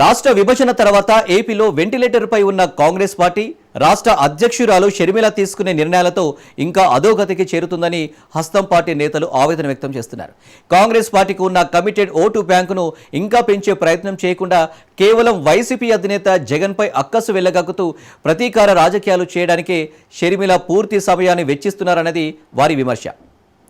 రాష్ట్ర విభజన తర్వాత ఏపీలో వెంటిలేటర్పై ఉన్న కాంగ్రెస్ పార్టీ రాష్ట్ర అధ్యక్షురాలు షర్మిల తీసుకునే నిర్ణయాలతో ఇంకా అధోగతికి చేరుతుందని హస్తం పార్టీ నేతలు ఆవేదన వ్యక్తం చేస్తున్నారు. కాంగ్రెస్ పార్టీకి ఉన్న కమిటెడ్ ఓటు బ్యాంకును ఇంకా పెంచే ప్రయత్నం చేయకుండా కేవలం వైసీపీ అధినేత జగన్పై అక్కసు వెళ్ళగక్కుతూ ప్రతీకార రాజకీయాలు చేయడానికే షర్మిల పూర్తి సమయాన్ని వెచ్చిస్తున్నారన్నది వారి విమర్శ.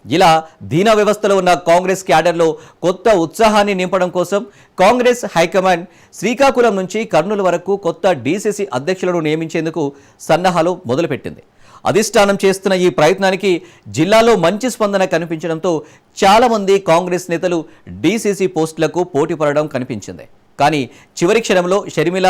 ఇలా దీన వ్యవస్థలో ఉన్న కాంగ్రెస్ క్యాడర్లో కొత్త ఉత్సాహాన్ని నింపడం కోసం కాంగ్రెస్ హైకమాండ్ శ్రీకాకుళం నుంచి కర్నూలు వరకు కొత్త డీసీసీ అధ్యక్షులను నియమించేందుకు సన్నాహాలు మొదలుపెట్టింది. అధిష్టానం చేస్తున్న ఈ ప్రయత్నానికి జిల్లాలో మంచి స్పందన కనిపించడంతో చాలామంది కాంగ్రెస్ నేతలు డీసీసీ పోస్టులకు పోటీ పడడం కనిపించింది. కానీ చివరి క్షణంలో షర్మిల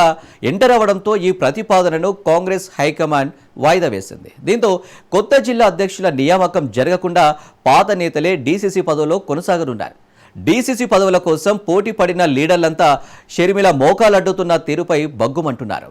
ఎంటర్ అవ్వడంతో ఈ ప్రతిపాదనను కాంగ్రెస్ హైకమాండ్ వాయిదా వేసింది. దీంతో కొత్త జిల్లా అధ్యక్షుల నియామకం జరగకుండా పాత నేతలే డీసీసీ పదవిలో కొనసాగనున్నారు. డీసీసీ పదవుల కోసం పోటీ పడిన లీడర్లంతా షర్మిల మోకాలడ్డుతున్న తీరుపై బగ్గుమంటున్నారు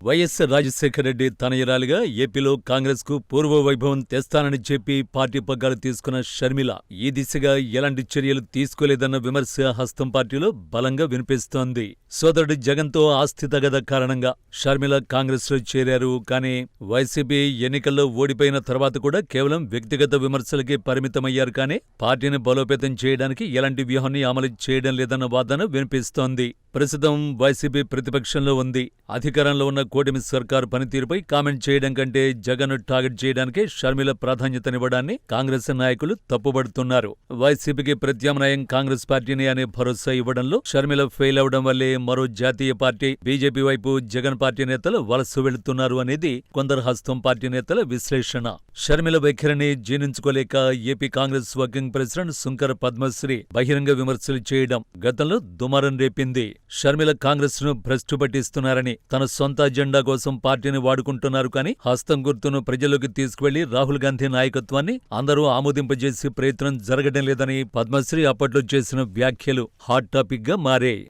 వైఎస్ రాజశేఖర రెడ్డి తనయురాలిగా ఏపీలో కాంగ్రెస్కు పూర్వ వైభవం తెస్తానని చెప్పి పార్టీ పగ్గాలు తీసుకున్న షర్మిల ఈ దిశగా ఎలాంటి చర్యలు తీసుకోలేదన్న విమర్శ హస్తం పార్టీలో బలంగా వినిపిస్తోంది. సోదరుడు జగన్తో ఆస్తి తగద కారణంగా షర్మిల కాంగ్రెస్లో చేరారు. కానీ వైసీపీ ఎన్నికల్లో ఓడిపోయిన తర్వాత కూడా కేవలం వ్యక్తిగత విమర్శలకి పరిమితమయ్యారు. కానీ పార్టీని బలోపేతం చేయడానికి ఎలాంటి వ్యూహాన్ని అమలు చేయడం లేదన్న వాదన వినిపిస్తోంది. ప్రస్తుతం వైసీపీ ప్రతిపక్షంలో ఉంది. అధికారంలో ఉన్న కూటమి సర్కారు పనితీరుపై కామెంట్ చేయడం కంటే జగన్ టార్గెట్ చేయడానికే షర్మిల ప్రాధాన్యతనివ్వడాన్ని కాంగ్రెస్ నాయకులు తప్పుబడుతున్నారు. వైసీపీకి ప్రత్యామ్నాయం కాంగ్రెస్ పార్టీని అనే భరోసా ఇవ్వడంలో షర్మిల ఫెయిల్ అవడం వల్లే మరో జాతీయ పార్టీ బీజేపీ వైపు జగన్ పార్టీ నేతలు వలస వెళుతున్నారు అనేది కొందరు హస్తం పార్టీ నేతల విశ్లేషణ. షర్మిల వైఖరిని జీర్ణించుకోలేక AP Congress working president Shunkara Padmasri బహిరంగ విమర్శలు చేయడం గతంలో దుమారం రేపింది. షర్మిల కాంగ్రెస్ను భ్రష్టు పట్టిస్తున్నారని తన సొంత అజెండా కోసం పార్టీని వాడుకుంటున్నారు కానీ హస్తం గుర్తును ప్రజల్లోకి తీసుకువెళ్ళి రాహుల్ గాంధీ నాయకత్వాన్ని అందరూ ఆమోదింపజేసే ప్రయత్నం జరగడం లేదని పద్మశ్రీ అప్పట్లో చేసిన వ్యాఖ్యలు హాట్ టాపిక్గా మారాయి.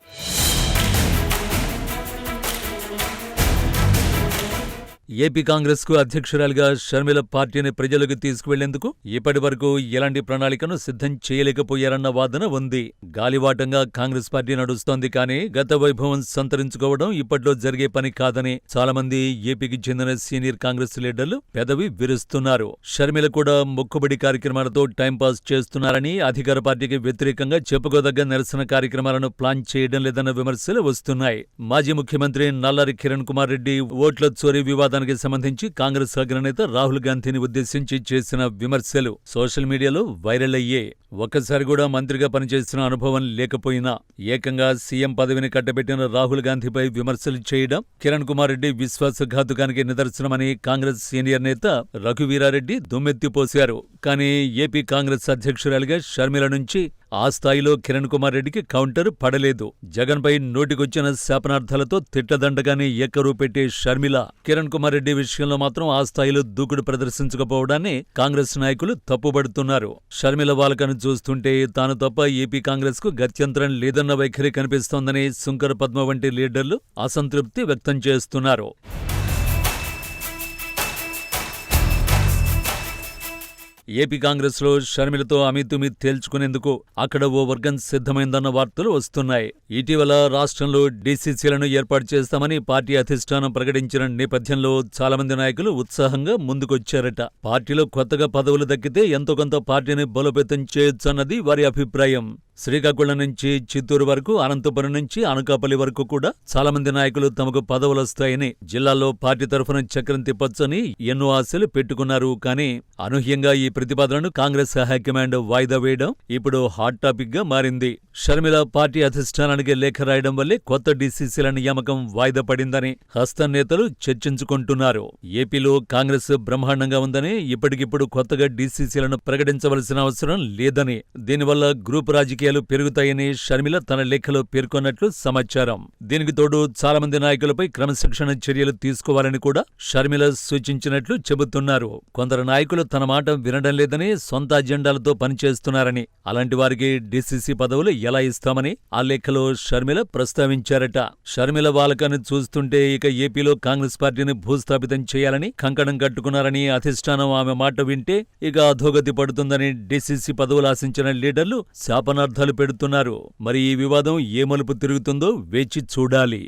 ఏపీ కాంగ్రెస్కు అధ్యక్షురాలిగా షర్మిల పార్టీని ప్రజలకు తీసుకువెళ్ళేందుకు ఇప్పటి వరకు ఎలాంటి ప్రణాళికను సిద్ధం చేయలేకపోయారన్న వాదన ఉంది. గాలివాటంగా కాంగ్రెస్ పార్టీ నడుస్తోంది కానీ గత వైభవం సంతరించుకోవడం ఇప్పట్లో జరిగే పని కాదని చాలామంది ఏపీకి చెందిన సీనియర్ కాంగ్రెస్ లీడర్లు పెదవి విరుస్తున్నారు. షర్మిల కూడా మొక్కుబడి కార్యక్రమాలతో టైంపాస్ చేస్తున్నారని అధికార పార్టీకి వ్యతిరేకంగా చెప్పుకోదగ్గ నిరసన కార్యక్రమాలను ప్లాన్ చేయడం లేదన్న విమర్శలు వస్తున్నాయి. మాజీ ముఖ్యమంత్రి నల్లారి కిరణ్ కుమార్ రెడ్డి ఓట్ల చోరీ వివాదం వివాదానికి సంబంధించి కాంగ్రెస్ అగ్రనేత రాహుల్ గాంధీని ఉద్దేశించి చేసిన విమర్శలు సోషల్ మీడియాలో వైరల్ అయ్యే ఒక్కసారి కూడా మంత్రిగా పనిచేసిన అనుభవం లేకపోయినా ఏకంగా సీఎం పదవిని కట్టబెట్టిన రాహుల్ గాంధీపై విమర్శలు చేయడం కిరణ్ కుమార్ రెడ్డి విశ్వాసఘాతుకానికి నిదర్శనమని కాంగ్రెస్ సీనియర్ నేత రఘువీరారెడ్డి దుమ్మెత్తిపోశారు కానీ ఏపీ కాంగ్రెస్ అధ్యక్షురాలిగా షర్మిల నుంచి ఆ స్థాయిలో కిరణ్ కుమార్ రెడ్డికి కౌంటర్ పడలేదు. జగన్పై నోటికొచ్చిన శాపనార్థాలతో తిట్టదండగానే ఎక్కరు పెట్టే షర్మిల కిరణ్ కుమార్ రెడ్డి విషయంలో మాత్రం ఆ స్థాయిలో దూకుడు ప్రదర్శించకపోవడాన్ని కాంగ్రెస్ నాయకులు తప్పుబడుతున్నారు. షర్మిల వాలకను చూస్తుంటే తాను తప్ప ఏపీ కాంగ్రెస్కు గత్యంతరం లేదన్న వైఖరి కనిపిస్తోందని శుంకర్ పద్మ వంటి లీడర్లు అసంతృప్తి వ్యక్తం చేస్తున్నారు. ఏపీ కాంగ్రెస్లో షర్మిలతో అమితుమి తేల్చుకునేందుకు అక్కడ ఓ వర్గం సిద్ధమైందన్న వార్తలు వస్తున్నాయి. ఇటీవల రాష్ట్రంలో డీసీసీలను ఏర్పాటు చేస్తామని పార్టీ అధిష్టానం ప్రకటించిన నేపథ్యంలో చాలామంది నాయకులు ఉత్సాహంగా ముందుకొచ్చారట. పార్టీలో కొత్తగా పదవులు దక్కితే ఎంతో కొంత పార్టీని బలోపేతం చేయొచ్చన్నది వారి అభిప్రాయం. శ్రీకాకుళం నుంచి చిత్తూరు వరకు అనంతపురం నుంచి అనకాపల్లి వరకు కూడా చాలామంది నాయకులు తమకు పదవులు వస్తాయని జిల్లాలో పార్టీ తరఫున చక్రం తిప్పొచ్చని ఎన్నో ఆశలు పెట్టుకున్నారు. కానీ అనూహ్యంగా ఈ ప్రతిపాదనను కాంగ్రెస్ హైకమాండ్ వాయిదా వేయడం ఇప్పుడు హాట్ టాపిక్గా మారింది. షర్మిల పార్టీ అధిష్టానానికి లేఖ రాయడం వల్లే కొత్త డీసీసీల నియామకం వాయిదా పడిందని హస్తం నేతలు చర్చించుకుంటున్నారు. ఏపీలో కాంగ్రెస్ బ్రహ్మాండంగా ఉందని ఇప్పటికిప్పుడు కొత్తగా డీసీసీలను ప్రకటించవలసిన అవసరం లేదని దీనివల్ల గ్రూప్ రాజకీయాలు పెరుగుతాయని షర్మిల తన లేఖలో పేర్కొన్నట్లు సమాచారం. దీనికి తోడు చాలా మంది నాయకులపై క్రమశిక్షణ చర్యలు తీసుకోవాలని కూడా షర్మిల సూచించినట్లు చెబుతున్నారు. కొందరు నాయకులు తన మాట వినడం నచ్చడం లేదని సొంత అజెండాలతో పనిచేస్తున్నారని అలాంటి వారికి డీసీసీ పదవులు ఎలా ఇస్తామని ఆ లేఖలో షర్మిల ప్రస్తావించారట. షర్మిల వాలకాన్ని చూస్తుంటే ఇక ఏపీలో కాంగ్రెస్ పార్టీని భూస్థాపితం చేయాలని కంకణం కట్టుకున్నారని అధిష్టానం ఆమె మాట వింటే ఇక అధోగతి పడుతుందని డీసీసీ పదవులు ఆశించిన లీడర్లు శాపనార్థాలు పెడుతున్నారు. మరి ఈ వివాదం ఏ మలుపు తిరుగుతుందో వేచి చూడాలి.